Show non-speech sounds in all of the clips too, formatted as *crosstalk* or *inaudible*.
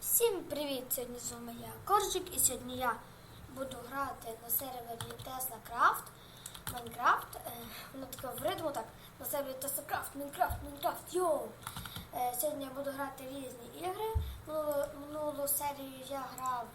Всім привіт! Сьогодні з вами я Коржик і сьогодні я буду грати на сервері Tesla Craft Майнкрафт. Е, Воно таке в ритму так. На сервері Tesla Craft, Майнкрафт, Майнкрафт, йоу! Е, Сьогодні я буду грати різні ігри. Минулу, серію я грав,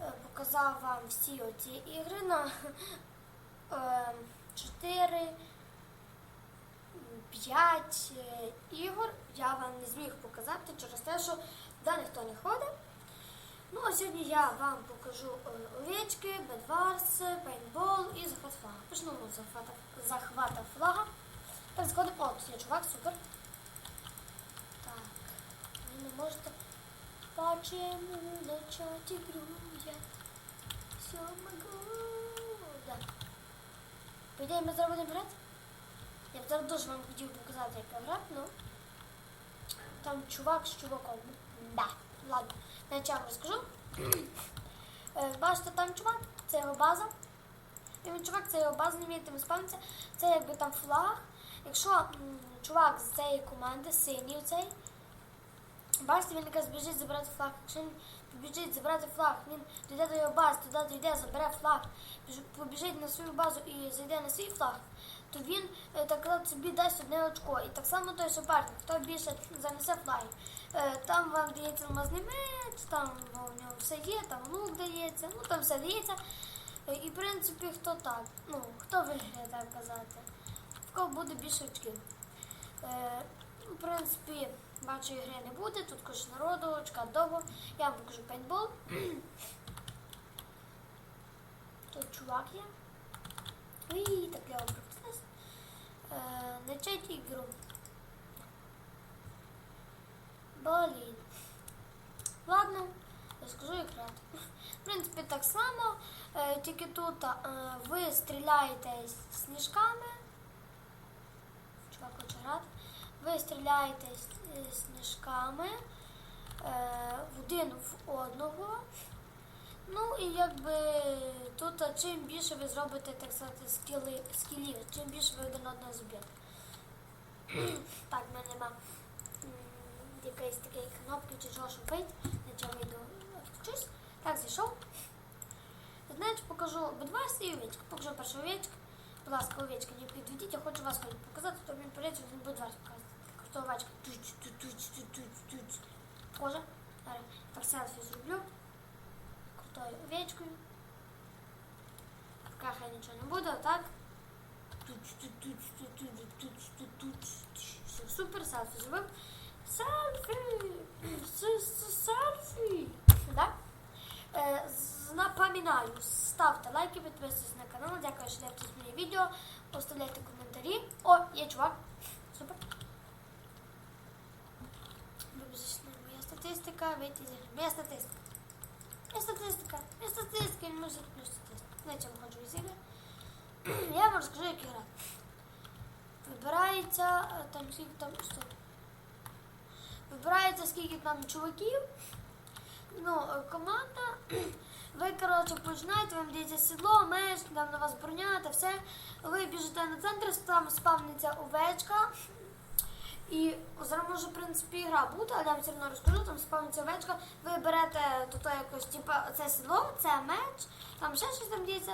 е, показав вам всі оці ігри на е, 4 5 е, ігор я вам не зміг показати через те, що туди ніхто не ходить. Ну, а сьогодні я вам покажу е, овечки, бедварс, пейнтбол і захват флага. Почнемо з захвата, флага. Так, згодом. О, тут є чувак, супер. Так, ви не можете. Почему начать игру я все могу. Да. По ідеї ми зараз будемо грати. Я б зараз дуже вам хотів показати, як грати, ну. Там чувак з чуваком. Да, ладно. Я вам розкажу. Е, Бачите, там чувак, це його база. І він чувак, це його база, не вмієте спамитися. Це якби там флаг. Якщо чувак з цієї команди, синій цей, бачите, він якраз біжить забирати флаг. Якщо він побіжить забирати флаг, він дійде до його бази, туди дійде, забере флаг, побіжить на свою базу і зайде на свій флаг, то він е, так собі дасть одне очко. І так само той суперник, хто більше занесе флаги. Е, Там вам дається алмазний меч, там у нього все є, там лук дається, ну там все дається. Е, І в принципі хто так, ну хто виграє так казати, в кого буде більше очків. В принципі, бачу, ігри не буде, тут кожен народу, очка довго. Я вам покажу пейнтбол. *clears throat* Тут чувак є. І так я вам пропустилась. Е, Начать ігру. Блін. Ладно, розкажу як грати. В принципі, так само, е, тільки тут е, ви стріляєте сніжками. Чувак хоче грати. Ви стріляєте з е, сніжками е, один в одного. Ну і якби тут чим більше ви зробите, так сказати, скіли, скілів, чим більше ви один одного зб'єте. *clears throat* так, в мене нема якоїсь такої кнопки чи чого, вийти, на чого вийду вчусь. Так, зайшов. Знаєте, покажу бедварс і овечка. Покажу першу овечку. Будь ласка, овечка, не підведіть, я хочу вас хоч показати, то він прийде, він бедварс показати. Хто туч. Схоже. Зараз так селфі зроблю. Крутою овечкою. Пока хай нічого не буде, так? Все, супер, селфі зробив. Селфі! Селфі! Да? Е, Напоминаю, ставте лайки, підписуйтесь на канал. Дякую, що дивитесь моє відео. Оставляйте коментарі. О, є чувак. Супер. Вибачте, моя статистика, вийти з ігри. Моя статистика. Моя статистика. Моя статистика, він може плюс статистика. На цьому хочу із. *clears throat* Я вам розкажу, як грати. Вибирається е, там скільки там. Стоп. Вибирається скільки там чуваків. Ну, е, команда. Ви, коротше, починаєте, вам дається сідло, меч, там на вас броня та все. Ви біжите на центр, там спавниться овечка. І зараз може, в принципі, гра бути, але я вам все одно розкажу, там спавниться овечка. Ви берете тут якось, типу, це сідло, це меч, там ще щось там діється.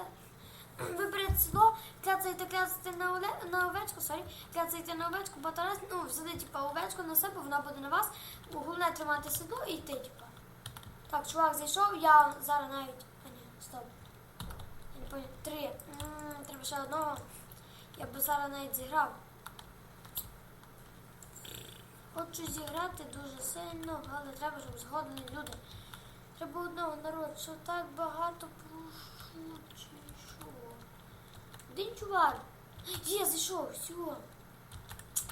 *clears throat* Ви берете сідло, кляцаєте, кляцаєте на, оле, на овечку, сорі, кляцаєте на овечку, багато раз, ну, взяли, типу, овечку на себе, вона буде на вас. Головне тримати сідло і йти, типу. Так, чувак зайшов, я зараз навіть. А ні, стоп. Я не понял. Три. М, Треба ще одного. Я би зараз навіть зіграв. Хочу зіграти дуже сильно, але треба, щоб згодні люди. Треба одного народу, що так багато прошу, що. Один чувак. Є, зайшов, все.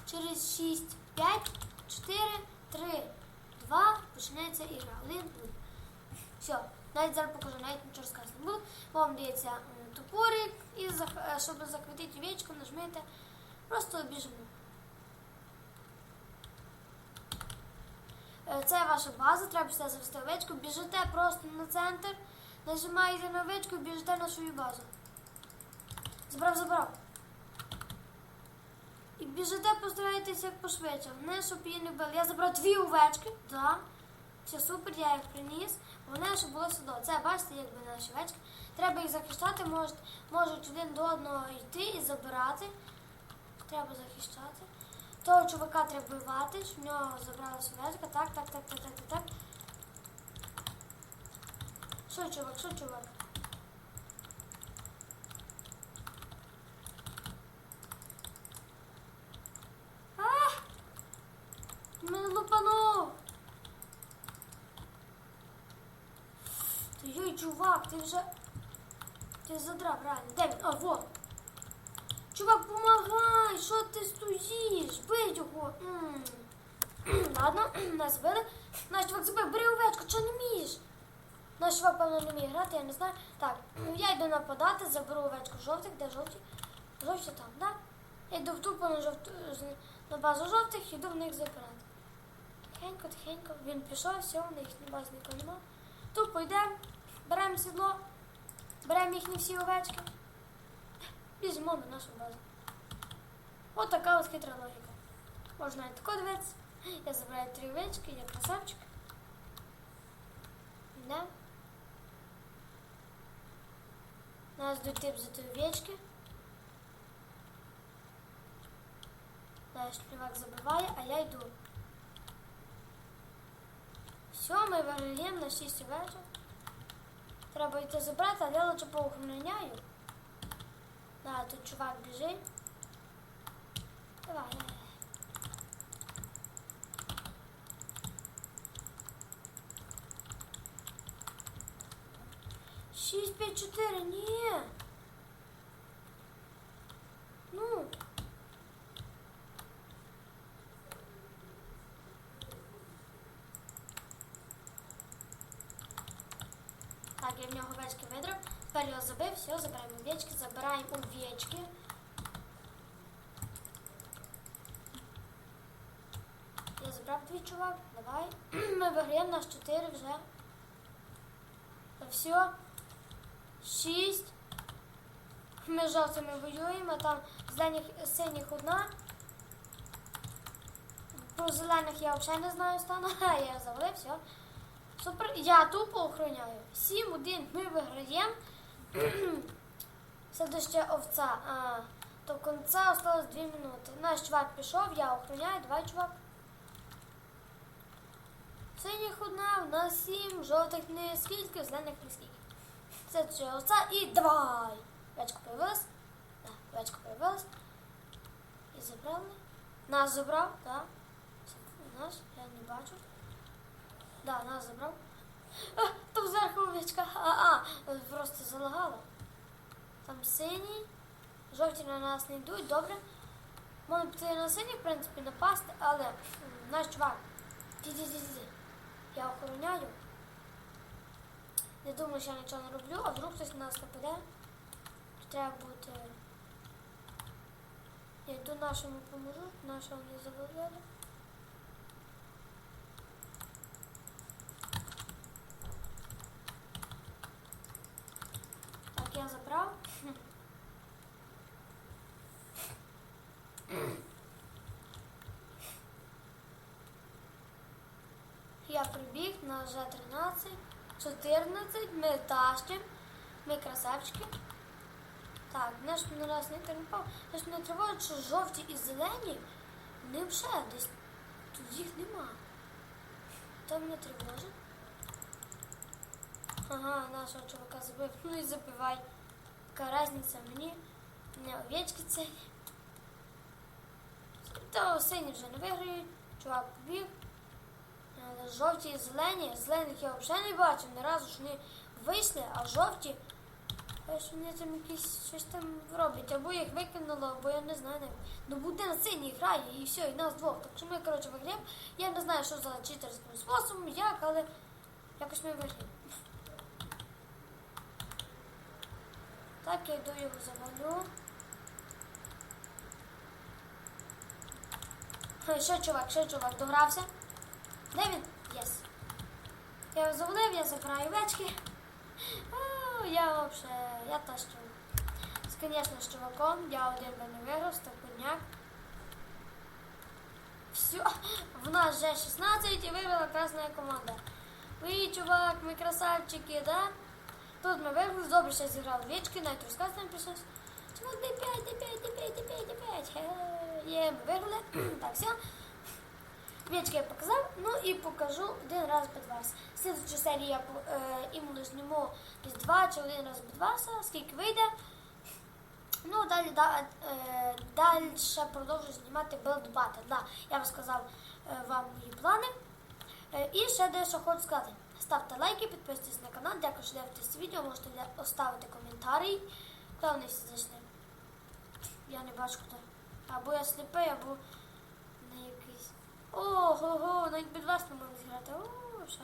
Через 6, 5, 4, 3, 2, починається ігра. Один. Все, навіть зараз покажу, навіть нічого розказати не буду. Вам дається топорик, і е, щоб захватити овечку, нажмете. Просто біжимо. Це ваша база, треба сюди завести овечку. Біжите просто на центр, нажимаєте на і біжите на свою базу. Забрав, забрав. І біжите, постарайтеся як пошвидше. Не щоб її не били. Я забрав дві овечки, да. Все супер, я їх приніс. Вони ще було судо. Це бачите, якби наші овечки. Треба їх захищати, можуть, можуть один до одного йти і забирати. Треба захищати. Того чувака треба вбивати, в нього забралася овечка. Так, так, так, так, так, так, так. Що, чувак, що, чувак? Йой, чувак, ти вже. Ти задрав, реально. Де він? А, во! Чувак, помагай! Що ти стоїш? Бий його! *clears throat* Ладно, *clears throat* нас били. Наш чувак забив, бери овечку, що не вмієш? Наш чувак, певно, не вміє грати, я не знаю. Так, я йду нападати, заберу овечку жовтих, де жовті? Жовті там, так? Я йду в тупо на, жовту, на базу жовтих, йду в них забирати. Тихенько, тихенько. Він пішов, все, в них ні бази нікого нема. Тупо йдемо, беремо сідло, беремо їхні всі овечки. Біжимо на нашу базу. От така от хитра логіка. Можна і тако дивитися. Я забираю три овечки, я красавчик. Да. Нас дойти за ті овечки. Наш співак забиває, а я йду. Все, ми виграємо на 6 овечок. Треба йти забрати, але я лише поохороняю. Да, тут чувак бежит. Давай. Шість, п'ять, четыре, ні. Ну. Так, я в нього овечки видрав. Тепер його забив, все, забираємо овечки, забираємо овечки. Я чувак, давай. *clears throat* Ми виграємо наш 4 вже. Та все. 6. Ми з жовтими воюємо, там зелених, синіх одна. Про зелених я взагалі не знаю стану. *laughs* Ха, я завалив, все. Супер. Я тупо охороняю. 7-1 ми виграємо. *clears throat* Следующая овца. А, до конца осталось 2 минути. Наш чувак пішов, я охороняю. Давай, чувак. Синіх одна, у нас 7, жовтих не скільки, зелених не скільки. Следующая овца і давай. Овечка появилась. Да, овечка появилась. І забрали. Нас забрав. Да. Наш, я не бачу. Да, нас забрав. А, там зверху овечка. А, а, просто залагало. Там синій. Жовті на нас не йдуть, добре. Можна піти на синій, в принципі, напасти, але наш чувак. Ді-ді-ді-ді. Я охороняю. Не думаю, що я нічого не роблю, а вдруг хтось на нас нападе. Треба бути. Я йду нашому поможу, нашого не завалили. Так, я забрав. Прибіг на вже 13, 14, ми тащимо, ми красавчики. Так, наш на раз не терпав. Наш не тривожить, що жовті і зелені не вже десь тут їх нема. То мене тривожить. Ага, нашого чувака забив. Ну і забивай. Яка різниця мені? Не овечки цені. Та сині вже не виграють. Чувак побіг. Жовті і зелені. Зелених я взагалі не бачив. Ні разу ж не вийшли, а жовті. Ось вони там якісь щось там роблять. Або їх викинуло, або я не знаю. Ну буде на синій грає і все, і нас двох. Так що ми, коротше, виграємо. Я не знаю, що за читерським способом, як, але якось ми виграємо. Так, я йду його завалю. Що, чувак, що, чувак, догрався? Де він? Я його завалив, я забираю овечки. А, я вообще, я тащу. Звісно, з чуваком, я один би не виграв, стопудняк. Все, в нас вже 16 і виграла красна команда. чувак, ми красавчики, да? Тут ми виграли, добре ще зіграли вічки, навіть розказати нам прийшлось. Чувак, дай 5, дай 5, дай 5, дай 5, дай 5. Хе, Є, ми виграли. *clears throat* так, все. Вічки я показав, ну і покажу один раз Бедварс. Слідчу серію я е, іменно зніму десь два чи один раз Бедварса, скільки вийде. Ну, далі, да, е, далі продовжу знімати Battle. Да, я розказав е, вам мої плани. Е, і ще дещо хочу сказати. Ставте лайки, підписуйтесь на канал, дякую, що дивитесь відео, можете оставити коментарі. Вони всі? Я не бачу куди. Або я сліпий, або навіть під вас не можна зіграти. О, що.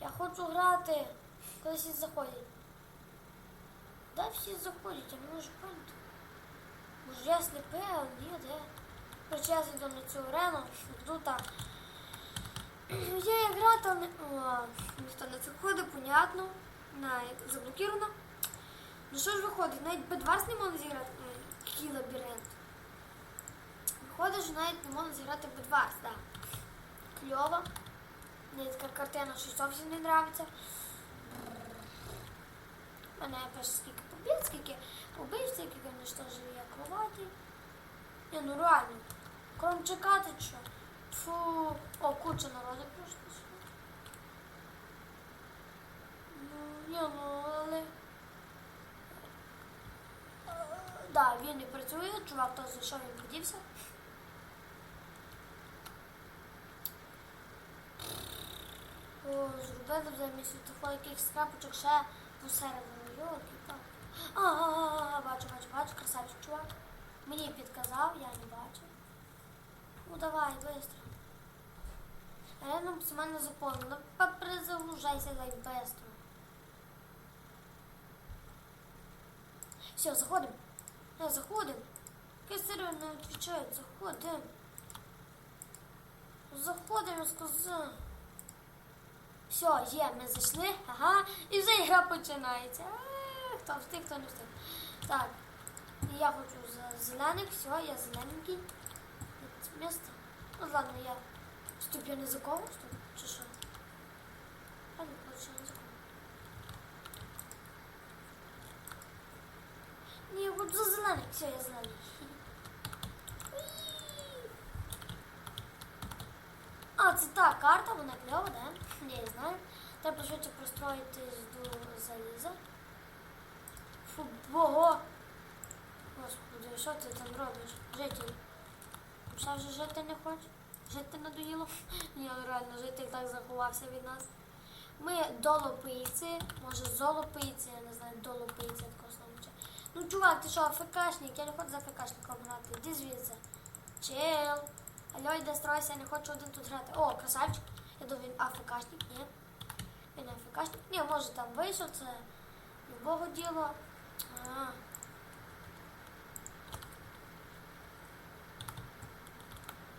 Я хочу грати, коли всі заходять. Да, всі заходять, я не можу поняти. Може я сліпий, але ні, де. Короче, я зайду на цю арену, буду так. *clears throat* Я але не... О, ніхто не заходить, понятно. На, заблокировано. Ну що ж виходить, навіть Б2 не можна зіграти. Який лабіринт. Що навіть не можна зіграти Б2, так. Да. Кльово. Мені така картина, що зовсім не подобається. У мене перше скільки побіг, скільки убивців, скільки уничтожив я кроваті. Ні, ну реально. Крім чекати, що. Фу. О, куча народу прийшло. Ну, ні, ну, але... Е, Да, він не працює, чувак то зайшов, він подівся. Зробили замість світофора якихось крапочок ще посередину. Йолки. А, бачу, бачу, бачу, красавчик чувак. Мені підказав, я не бачу. Ну давай, быстро. А я нам максимально заповнила. Попризагружайся, дай быстро. Все, заходим. Да, заходим. Кесарю не отвечает, заходим. Заходим, я сказав. Все, є, ми зайшли, ага, і вже гра починається. Е, Хто встиг, хто не встиг. Так, я хочу за зелених, все, я зелененький. Це місце. Ну ладно, я Стоп, я не за кого, стоп, чи що? А не хочу не за кого. Ні, я хочу за зелених, все, я зелений. А, це та карта, вона кльова, да? Її знаю. Треба швидше простроїтись до заліза. Фу, бого! Господи, що ти там робиш? Житель. Ще вже жити не хочеш? Жити надоїло? *laughs* Ні, реально, житель так заховався від нас. Ми долопийці, може золопийці, я не знаю, долопийці такого слова. Ну, чувак, ти що, АФКшник? Я не хочу за АФКшником грати. Іди звідси. Чел. Алло, йди стройся, я не хочу один тут грати. О, красавчик. Я думаю, він АФКшник, ні. Він не АФКшник. Ні, може там вийшов, це любого діло. А.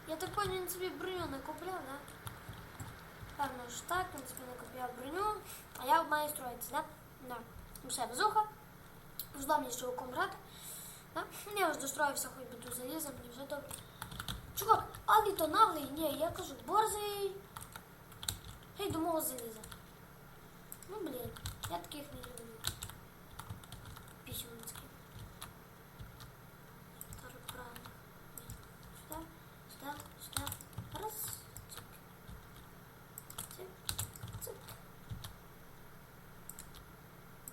Я так понял, він собі броню не купляв, да? Певно ж так, він собі не купляв броню, а я маю строїтися, да? Да. Ну все, безуха. Ждав мені з чуваком грати. Да? Я вже достроївся, хоч би тут залізом, мені вже добре. Чувак, але то наглий, ні, я кажу, борзий. Гей, до мого заліза. Ну, блін, я таких не люблю. Пісюнські. Так, правильно. Сюда, сюда, сюда. Раз. Цик. Цик. Цик.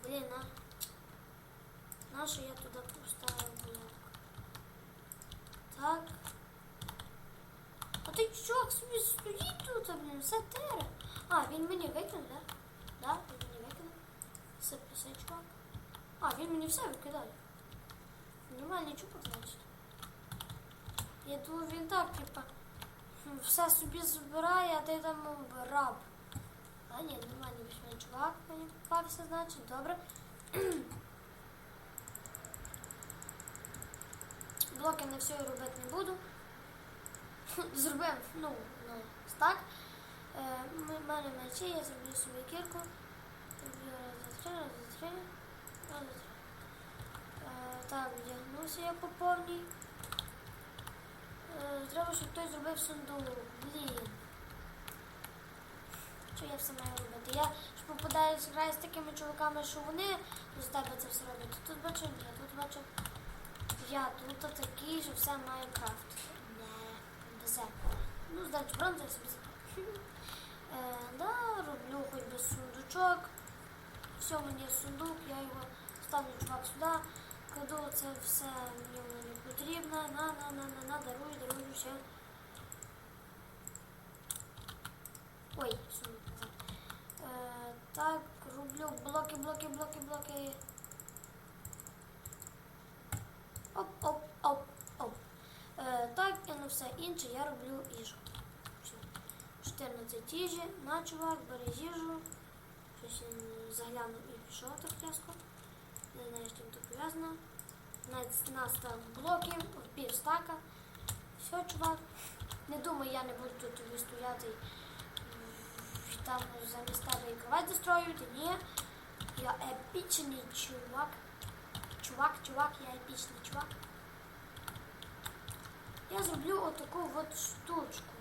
Блін, а. Нащо я туди поставив блок? Так. А ти чувак собі стоїть тут, а, блін, все тере. А, він мені викинув, да? Да, він мені викинув. Все, чувак. А, він мені все викидає. Нормальний чувак, значить. Я думаю, він так, типа, все собі збирає, а ти там раб. А ні, нормальний більш чувак мені попався, значить, добре. Блоки на все робити не буду. Зробив, ну, ну, так. В мене мечі, я зроблю собі кірку. Зроблю раз за три, раз за три, раз за три. Е, так, вдягнувся я по повній. Е, треба, щоб хтось зробив сундук. Блін. Що я все маю робити? Я ж попадаюсь, граю з такими чуваками, що вони з тебе це все роблять. Тут бачу ні, тут бачу я, тут такий, що все маю крафт. Не, без. Ну, здати бронзу, я собі забрав. Е, да, роблю хоч би сундучок. Все, мені є сундук, я його ставлю чувак сюди, кладу це все мені не потрібно. На, на, на, на, на, дарую, дарую все. Ой, сундук. Е, так, роблю блоки, блоки, блоки, блоки. Оп, оп, оп, оп. Е, так, і на все інше я роблю їжу. Все. 14 їжі. На, чувак, бери їжу. Щось заглянув і пішов так різко. Не знаю, чим це пов'язано. Настав блоків, пів стака. Все, чувак. Не думаю, я не буду тут тобі стояти м, там замість тебе і кровать застроювати. Ні. Я епічний чувак. Чувак, чувак, я епічний чувак. Я зроблю отаку от штучку.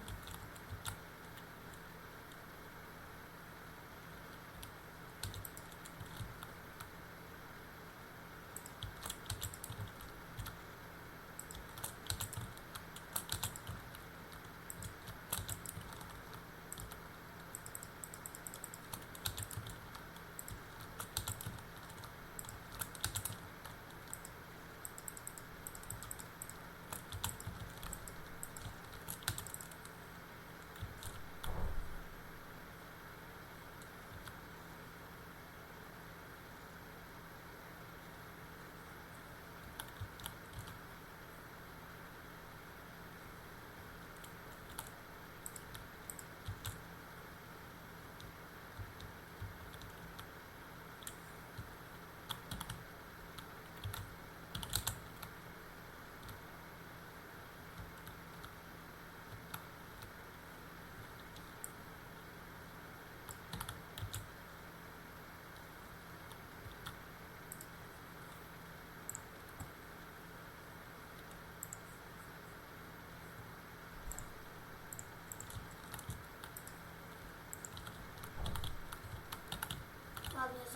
Ладно, я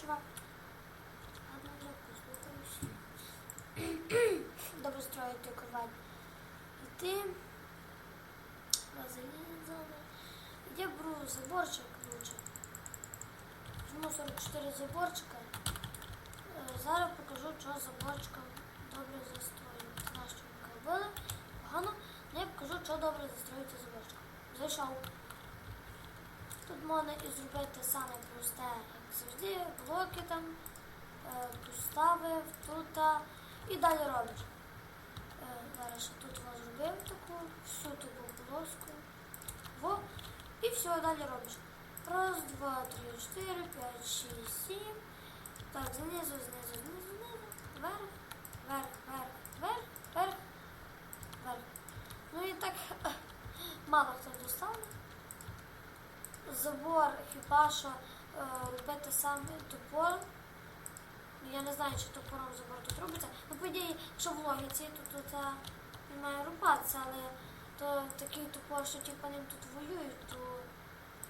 Ладно. Добре строїти кровать. І ти зони. Я беру заборчик лучше. Візьму 44 заборчика. Е, Зараз покажу, що заборчиком добре застроїти. Нащо ми робили? Погано. Я покажу, що добре застроїти заборчиком. Зайшов. Можна і зробити саме просте, як завжди, блоки там, е, поставив, тут і далі робиш. Е, Зараз тут вас зробив таку, всю таку полоску. Во, і все, далі робиш. Раз, два, три, чотири, п'ять, шість, сім. Так, знизу, знизу, знизу, знизу, вверх, вверх, вверх, вверх. Ну і так мало хто достане забор хіба що е, робити саме топор. Я не знаю, чи топором забор тут робиться. Ну, по ідеї, що в логіці, то тут е, він має рубатися, але то такий топор, що типу ним тут воюють, то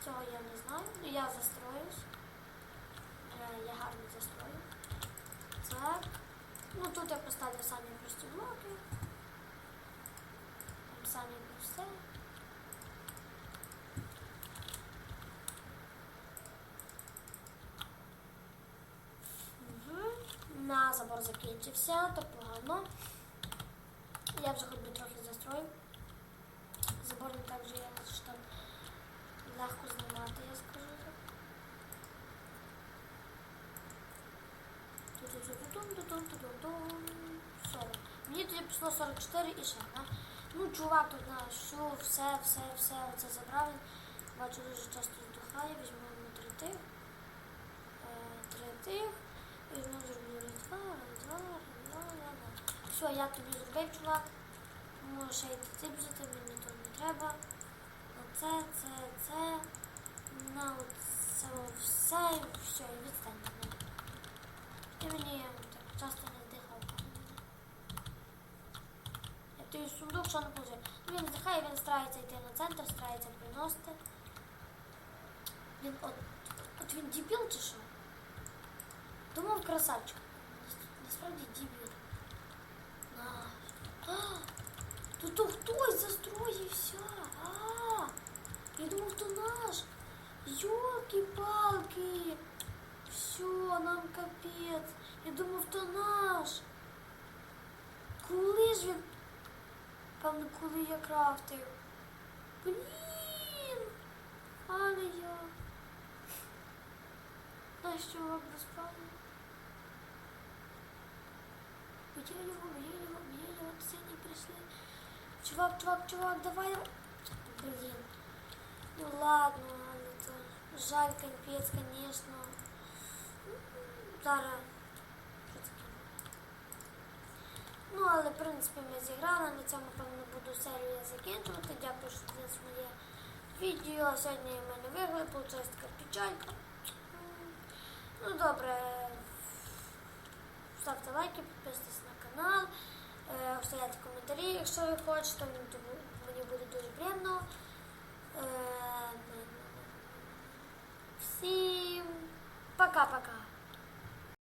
цього я не знаю. Ну, я застроюсь. Я гарно застрою. Так. Ну тут я поставлю самі прості блоки. Там самі прості. Забор закінчився, то погано. Я вже хоч би трохи застрою. Забор не так вже я що там легко знімати, я скажу так. Мені тоді пішло 44 і ще. Да? Ну, чувак тут на що, все, все, все оце забрав. Бачу, дуже часто здухає, візьмемо три тих. Е, Три тих знову зроблю раз, два, раз, два, раз, два, раз, Все, я тобі зробив, чувак. Можеш ще йти ти взяти, мені тут не треба. Оце, це, це. На це все, і все, і відстань від мене. Ти мені так часто не здихав. Я той сундук, що не. Ну, Він здихає, він старається йти на центр, старається приносити. Він от, от він дебіл чи що? Думав красавчик. Насправді дебіл. А, тут то хтось застроївся. А, я думав, то наш. Йолки-палки. Все, нам капець. Я думав, то наш. Коли ж він? Певно, коли я крафтив. Блін. Але я. Знаєш, що вам розправлю? Где его, Чувак, чувак, чувак, давай. Блин. Ну ладно, ладно, то жаль, капец, конечно. Зараз. Ну, але в принципі ми зіграли. На цьому, певно, буду серію закінчувати. Дякую, що дивились моє відео. Сьогодні в мене виграли, получилась така печалька. Ну добре. Ставте лайки, підписуйтесь на канал, оставляйте коментарі, якщо ви хочете, мені дуже- мені буде дуже приємно. Е, Всім пока-пока.